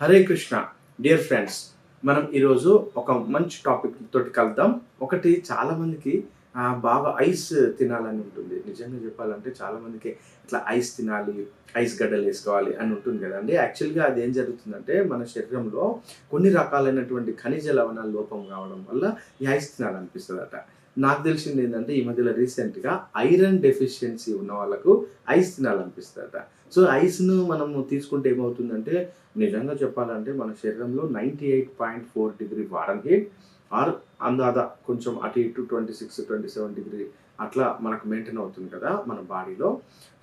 Hare Krishna. Dear friends మనం ఈరోజు ఒక మంచి టాపిక్ తోటి కలుద్దాం. ఒకటి చాలామందికి బాగా ఐస్ తినాలని ఉంటుంది. నిజంగా చెప్పాలంటే చాలామందికి ఇట్లా ఐస్ తినాలి ఐస్ గడ్డలు వేసుకోవాలి అని ఉంటుంది కదండి యాక్చువల్గా అది ఏం జరుగుతుందంటే మన శరీరంలో కొన్ని రకాలైనటువంటి ఖనిజ లవణాల లోపం కావడం వల్ల ఈ ఐస్ తినాలనిపిస్తుందట. నాకు తెలిసింది ఏంటంటే ఈ మధ్యలో రీసెంట్గా ఐరన్ డెఫిషియన్సీ ఉన్న వాళ్ళకు ఐస్ తినాలనిపిస్తుందట. సో ఐస్ను మనము తీసుకుంటే ఏమవుతుందంటే నిజంగా చెప్పాలంటే మన శరీరంలో ninety eight point four degree వారం హీట్ ఆర్ అందాదా కొంచెం అటు ఇటు twenty six twenty seven degree అట్లా మనకు మెయింటైన్ అవుతుంది కదా మన బాడీలో.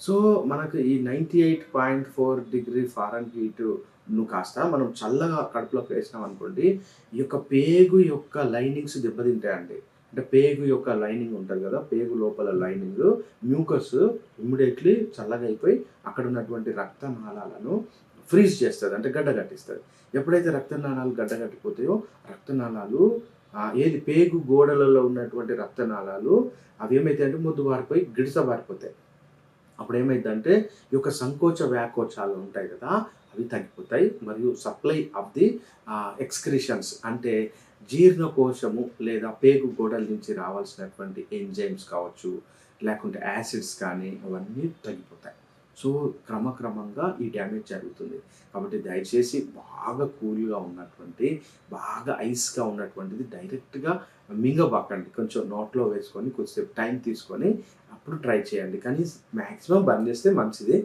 సో మనకు ఈ ninety eight point four degree Fahrenheit హీట్ను కాస్త మనం చల్లగా కడుపులోకి వేసినాం అనుకోండి ఈ యొక్క పేగు యొక్క లైనింగ్స్ దెబ్బతింటాయండి. అంటే పేగు యొక్క లైనింగ్ ఉంటుంది కదా పేగు లోపల లైనింగ్ మ్యూకస్ ఇమ్మీడియట్లీ చల్లగా అయిపోయి అక్కడ ఉన్నటువంటి రక్తనాళాలను ఫ్రీజ్ చేస్తుంది అంటే గడ్డ కట్టిస్తుంది. ఎప్పుడైతే రక్తనాళాలు గడ్డ కట్టిపోతాయో రక్తనాళాలు ఏది పేగు గోడలలో ఉన్నటువంటి రక్తనాళాలు అవి ఏమైతే అంటే ముద్దు బారిపోయి గిడిస బారిపోతాయి అప్పుడు ఏమైందంటే ఈ యొక్క సంకోచ వ్యాకోచాలు ఉంటాయి కదా అవి తగ్గిపోతాయి మరియు సప్లై ఆఫ్ ది ఎక్స్క్రిషన్స్ అంటే జీర్ణకోశము లేదా పేగు గోడల నుంచి రావాల్సినటువంటి ఎంజైమ్స్ కావచ్చు లేకుంటే యాసిడ్స్ కానీ అవన్నీ తగ్గిపోతాయి. సో క్రమక్రమంగా ఈ డ్యామేజ్ జరుగుతుంది. కాబట్టి దయచేసి బాగా కూల్గా ఉన్నటువంటి బాగా ఐస్గా ఉన్నటువంటిది డైరెక్ట్గా మింగబాకండి. కొంచెం నోట్లో వేసుకొని కొద్దిసేపు టైం తీసుకొని అప్పుడు ట్రై చేయండి. కానీ మ్యాక్సిమం బంద్ చేస్తే మంచిది.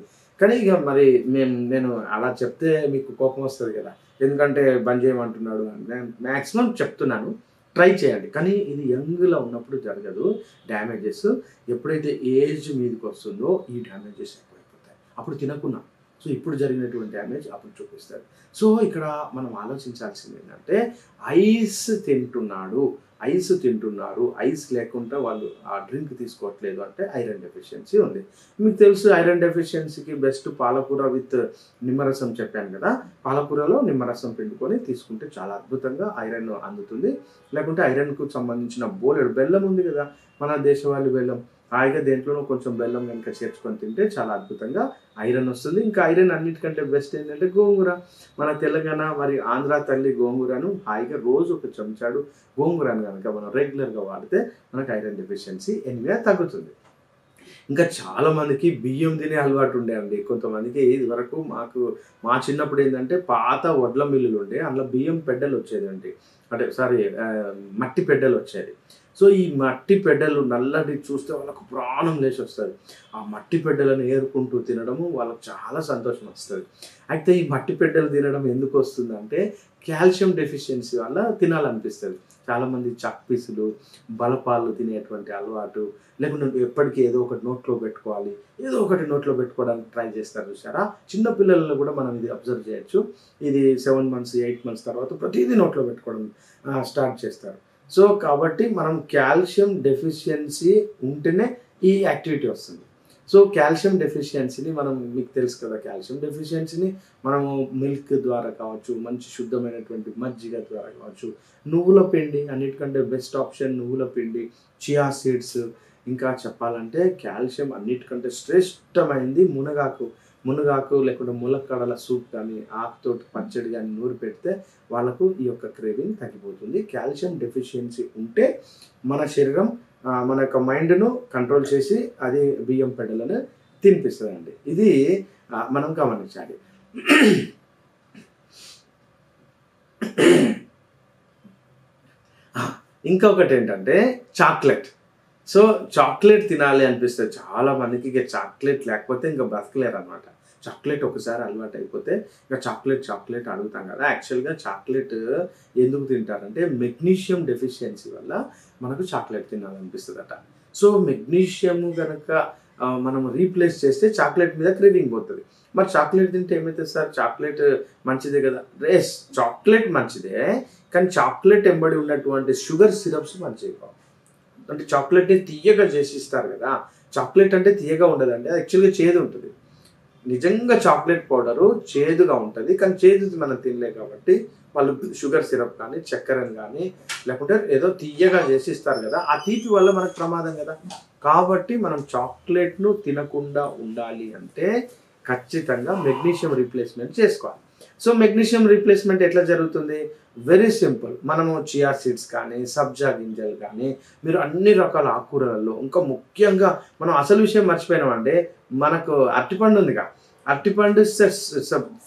కానీ ఇక మరి మేము నేను అలా చెప్తే మీకు కోపం వస్తుంది కదా. ఎందుకంటే బంద్ చేయమంటున్నాడు అని. నేను మ్యాక్సిమం చెప్తున్నాను ట్రై చేయండి. కానీ ఇది యంగ్లో ఉన్నప్పుడు జరగదు. డ్యామేజెస్ ఎప్పుడైతే ఏజ్ మీదకి వస్తుందో ఈ డ్యామేజెస్ ఎక్కువైపోతాయి. అప్పుడు తినకున్నాం. సో ఇప్పుడు జరిగినటువంటి డ్యామేజ్ అప్పుడు చూపిస్తారు సో ఇక్కడ మనం ఆలోచించాల్సింది ఏంటంటే ఐస్ తింటున్నాడు. ఐస్ తింటున్నారు ఐస్ లేకుండా వాళ్ళు ఆ డ్రింక్ తీసుకోవట్లేదు అంటే ఐరన్ డెఫిషియన్సీ ఉంది. మీకు తెలుసు ఐరన్ డెఫిషియన్సీకి బెస్ట్ పాలకూర విత్ నిమ్మరసం చెప్పాను కదా. పాలకూరలో నిమ్మరసం పిండుకొని తీసుకుంటే చాలా అద్భుతంగా ఐరన్ అందుతుంది. లేకుంటే ఐరన్కు సంబంధించిన బోలెడు బెల్లం ఉంది కదా. మన దేశవాళి బెల్లం. హాయిగా దేంట్లోనూ కొంచెం బెల్లం కనుక చేర్చుకొని తింటే చాలా అద్భుతంగా ఐరన్ వస్తుంది. ఇంకా ఐరన్ అన్నిటికంటే బెస్ట్ ఏంటంటే గోంగూర. మన తెలంగాణ మరి ఆంధ్ర తల్లి గోంగూరను హాయిగా రోజు ఒక చెంచాడు గోంగూరను కనుక మనం రెగ్యులర్గా వాడితే మనకు ఐరన్ డెఫిషియన్సీ ఎనివే తగ్గుతుంది. ఇంకా చాలా మందికి బియ్యం తినే అలవాటు ఉండే అండి. కొంతమందికి ఇది వరకు మాకు మా చిన్నప్పుడు ఏంటంటే పాత వడ్ల మిల్లులు ఉండే అందులో బియ్యం పెడ్డలు వచ్చేదండి. అంటే సారీ మట్టి పెడ్డలు వచ్చేది. సో ఈ మట్టి పెడ్డలు నల్లటి చూస్తే వాళ్ళకు ప్రాణం లేచి వస్తుంది. ఆ మట్టి పెడ్డలను ఏరుకుంటూ తినడము వాళ్ళకు చాలా సంతోషం వస్తుంది. అయితే ఈ మట్టి పెడ్డలు తినడం ఎందుకు వస్తుందంటే కాల్షియం డెఫిషియన్సీ వల్ల తినాలనిపిస్తుంది. చాలామంది చక్పీసులు బలపాలు తినేటువంటి అలవాటు లేకుంటే ఎప్పటికీ ఏదో ఒకటి నోట్లో పెట్టుకోవాలి ఏదో ఒకటి నోట్లో పెట్టుకోవడానికి ట్రై చేస్తారు చూసారా? చిన్నపిల్లలను కూడా మనం ఇది అబ్జర్వ్ చేయొచ్చు. ఇది సెవెన్ మంత్స్ ఎయిట్ మంత్స్ తర్వాత ప్రతిదీ నోట్లో పెట్టుకోవడం స్టార్ట్ చేస్తారు. సో కాబట్టి మనం కాల్షియం డెఫిషియన్సీ ఉంటేనే ఈ యాక్టివిటీ వస్తుంది. సో కాల్షియం డెఫిషియన్సీని మనం మీకు తెలుసు కదా కాల్షియం డెఫిషియన్సీని మనము మిల్క్ ద్వారా కావచ్చు మంచి శుద్ధమైనటువంటి మజ్జిగ ద్వారా కావచ్చు నువ్వుల పిండి అన్నిటికంటే బెస్ట్ ఆప్షన్ నువ్వుల పిండి చియా సీడ్స్. ఇంకా చెప్పాలంటే కాల్షియం అన్నిటికంటే శ్రేష్టమైంది మునగాకు. మునగాకు లేకుంటే ములక్కడల సూప్ కానీ ఆకుతోటి పచ్చడి కానీ నూరు పెడితే వాళ్ళకు ఈ యొక్క క్రేవింగ్ తగ్గిపోతుంది. కాల్షియం డెఫిషియన్సీ ఉంటే మన శరీరం మన యొక్క మైండ్ను కంట్రోల్ చేసి అది బియ్యం పెడలను తినిపిస్తుందండి. ఇది మనం గమనించాలి. ఇంకొకటి ఏంటంటే చాక్లెట్. సో చాక్లెట్ తినాలి అనిపిస్తుంది చాలా మందికి ఇక చాక్లెట్ లేకపోతే ఇంకా బ్రతకలేరు అనమాట చాక్లెట్ ఒకసారి అలవాటు అయిపోతే ఇక చాక్లెట్ చాక్లెట్ అడుగుతాం కదా. యాక్చువల్గా చాక్లెట్ ఎందుకు తింటారంటే మెగ్నీషియం డెఫిషియన్సీ వల్ల మనకు చాక్లెట్ తినాలనిపిస్తుందట. సో మెగ్నీషియం కనుక మనం రీప్లేస్ చేస్తే చాక్లెట్ మీద క్రేవింగ్ పోతుంది. మరి చాక్లెట్ తింటే ఏమవుతుంది సార్? చాక్లెట్ మంచిదే కదా? రేస్ చాక్లెట్ మంచిదే కానీ చాక్లెట్ ఎంబడి ఉన్నటువంటి షుగర్ సిరప్స్ మంచివి కావు. అంటే చాక్లెట్ని తీయగా చేసి ఇస్తారు కదా చాక్లెట్ అంటే తీయగా ఉండదండి అది యాక్చువల్గా చేదు ఉంటుంది. నిజంగా చాక్లెట్ పౌడరు చేదుగా ఉంటుంది కానీ చేదు మనం తినలే కాబట్టి వాళ్ళు షుగర్ సిరప్ కానీ చక్కెరని కానీ లేకుంటే ఏదో తీయగా చేసి ఇస్తారు కదా ఆ తీపి వల్ల మనకు ప్రమాదం కదా. కాబట్టి మనం చాక్లెట్ను తినకుండా ఉండాలి అంటే ఖచ్చితంగా మెగ్నీషియం రీప్లేస్మెంట్ చేసుకోవాలి. సో మెగ్నీషియం రీప్లేస్మెంట్ ఎట్లా జరుగుతుంది? వెరీ సింపుల్ మనము చియా సీడ్స్ కానీ సబ్జా గింజలు కానీ మీరు అన్ని రకాల ఆకుకూరలలో ఇంకా ముఖ్యంగా మనం అసలు విషయం మర్చిపోయినామంటే మనకు అరటిపండు ఉందిగా. అరటిపండు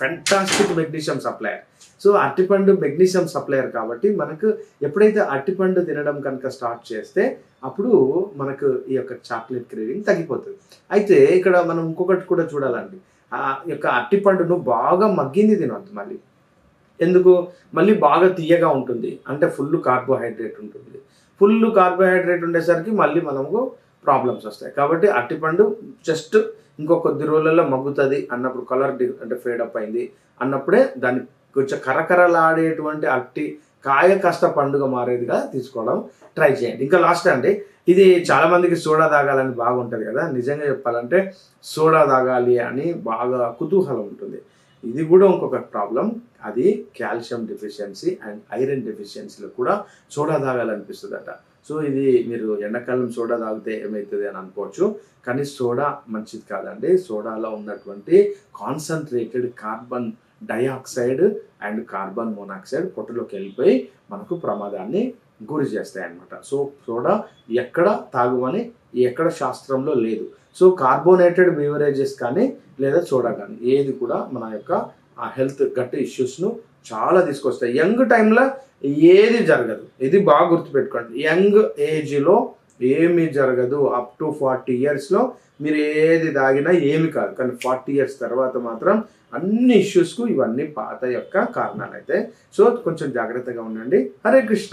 ఫెంటాస్టిక్ మెగ్నీషియం సప్లయర్ సో అరటిపండు మెగ్నీషియం సప్లయర్ కాబట్టి మనకు ఎప్పుడైతే అరటిపండు తినడం కనుక స్టార్ట్ చేస్తే అప్పుడు మనకు ఈ యొక్క చాక్లెట్ క్రేవింగ్ తగ్గిపోతుంది. అయితే ఇక్కడ మనం ఇంకొకటి కూడా చూడాలండి. ఆ యొక్క అరటిపండును బాగా మగ్గింది తినొద్దు మళ్ళీ. ఎందుకు? మళ్ళీ బాగా తీయగా ఉంటుంది. అంటే ఫుల్ కార్బోహైడ్రేట్ ఉంటుంది. ఫుల్ కార్బోహైడ్రేట్ ఉండేసరికి మళ్ళీ మనకు ప్రాబ్లమ్స్ వస్తాయి. కాబట్టి అరటిపండు జస్ట్ ఇంకో కొద్ది రోజులలో మగ్గుతుంది అన్నప్పుడు కలర్ అంటే ఫేడప్ అయింది అన్నప్పుడే దాన్ని కొంచెం కరకరలాడేటువంటి అట్టి కాయ కష్ట పండుగ మారేదిగా తీసుకోవడం ట్రై చేయండి. ఇంకా లాస్ట్ అండి. ఇది చాలా మందికి సోడా తాగాలని బాగుంటుంది కదా. నిజంగా చెప్పాలంటే సోడా తాగాలి అని బాగా కుతూహలం ఉంటుంది. ఇది కూడా ఇంకొక ప్రాబ్లం. అది కాల్షియం డెఫిషియన్సీ అండ్ ఐరన్ డెఫిషియన్సీలో కూడా సోడా తాగాలనిపిస్తుందట. సో ఇది మీరు ఎండాకాలం సోడా తాగితే ఏమవుతుంది అని అనుకోవచ్చు. కానీ సోడా మంచిది కాదండి. సోడాలో ఉన్నటువంటి concentrated carbon dioxide and carbon monoxide పొట్టలోకి వెళ్ళిపోయి మనకు ప్రమాదాన్ని గురి చేస్తాయి అన్నమాట. సో సోడా ఎక్కడ తాగమని ఎక్కడ శాస్త్రంలో లేదు. సో కార్బోనేటెడ్ బీవరేజెస్ కానీ లేదా సోడా కానీ ఏది కూడా మన యొక్క ఆ హెల్త్ గట్ ఇష్యూస్ను చాలా తీసుకొస్తాయి. యంగ్ టైంలో ఏది జరగదు. ఇది బాగా గుర్తుపెట్టుకోండి. యంగ్ ఏజ్లో ఏమీ జరగదు. అప్ టు ఫార్టీ ఇయర్స్లో మీరు ఏది తాగినా ఏమి కాదు. కానీ ఫార్టీ ఇయర్స్ తర్వాత మాత్రం అన్ని ఇష్యూస్కు ఇవన్నీ పాత యొక్క కారణాలు అయితే సో కొంచెం జాగ్రత్తగా ఉండండి. హరే కృష్ణ.